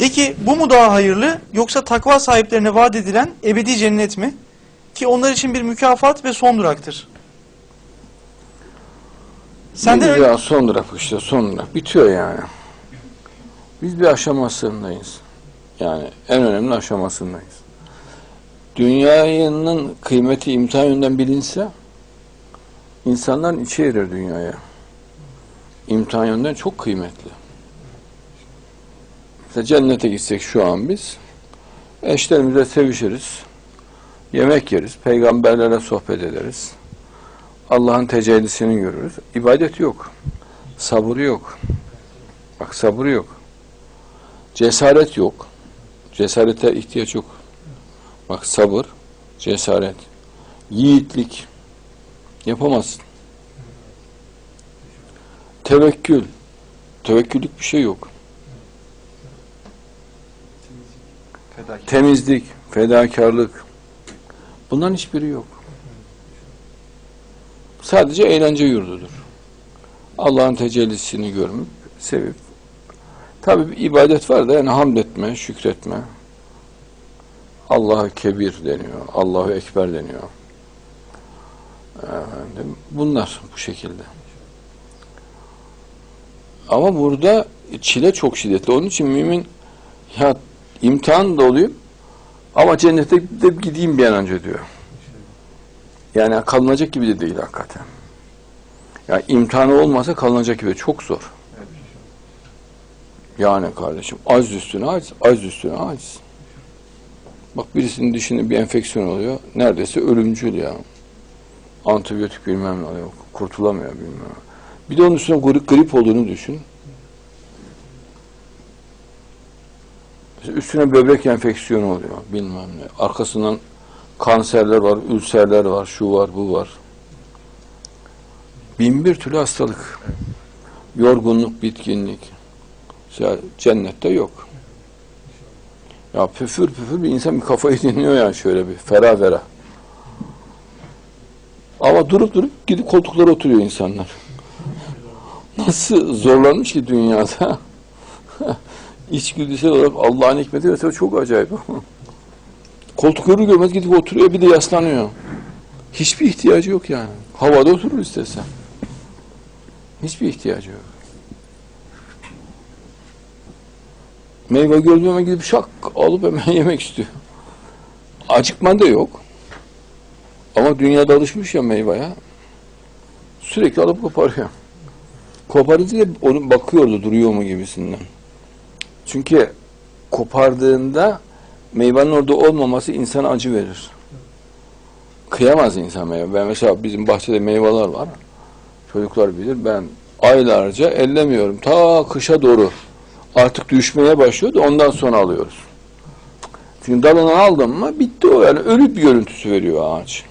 De ki bu mu daha hayırlı yoksa takva sahiplerine vaat edilen ebedi cennet mi? Ki onlar için bir mükafat ve son duraktır. Senden ya son durak işte son durak. Bitiyor yani. Biz bir aşamasındayız. Yani en önemli aşamasındayız. Dünyanın kıymeti imtihan yönünden bilinse insanların içi erir dünyaya. İmtihan yönünden çok kıymetli. Mesela cennete gitsek şu an biz eşlerimizle sevişiriz. Yemek yeriz. Peygamberlere sohbet ederiz. Allah'ın tecellisini görürüz. İbadet yok. Sabır yok. Bak sabır yok. Cesaret yok. Cesarete ihtiyaç yok. Bak sabır, cesaret, yiğitlik yapamazsın. Tevekkül. Tevekküllük bir şey yok. Temizlik, fedakarlık. Bunların hiçbiri yok. Sadece eğlence yurdudur. Allah'ın tecellisini görüp, sevip. Tabi ibadet var da yani hamd etme, şükretme. Allah'a kebir deniyor, Allahu Ekber deniyor. Efendim, bunlar bu şekilde. Ama burada çile çok şiddetli. Onun için mümin ya imtihan da oluyor ama cennete de gideyim bir an önce diyor. Yani kalınacak gibi de değil hakikaten. Yani imtihanı olmasa kalınacak gibi çok zor. Yani kardeşim az üstüne az, az üstüne az. Bak birisinin dişinde bir enfeksiyon oluyor. Neredeyse ölümcül ya. Antibiyotik bilmem ne oluyor. Kurtulamıyor bilmem ne. Bir de onun üstüne grip olduğunu düşün. Üstüne böbrek enfeksiyonu oluyor. Bilmem ne. Arkasından kanserler var, ülserler var, şu var, bu var. Bin bir türlü hastalık. Yorgunluk, bitkinlik. Mesela cennette yok. Ya püfür püfür bir insan bir kafayı dinliyor yani şöyle bir ferah ferah. Ama durup durup gidip koltuklara oturuyor insanlar. Nasıl zorlanmış ki dünyada? İçgüdüsel olarak Allah'ın hikmeti mesela çok acayip. Koltuk görür görmez gidip oturuyor bir de yaslanıyor. Hiçbir ihtiyacı yok yani. Havada oturur istese. Hiçbir ihtiyacı yok. Meyve gördüğü zaman gidip şak alıp hemen yemek istiyor. Acıkma da yok. Ama dünyada alışmış ya meyveye. Sürekli alıp koparıyor. Koparınca onu bakıyordu duruyor mu gibisinden. Çünkü kopardığında meyvenin orada olmaması insana acı verir. Kıyamaz insan meyve. Ben mesela bizim bahçede meyveler var. Çocuklar bilir. Ben aylarca ellemiyorum. Ta kışa doğru. Artık düşmeye başlıyor da ondan sonra alıyoruz. Çünkü dalından aldın mı bitti o yani ölü bir görüntüsü veriyor ağaç.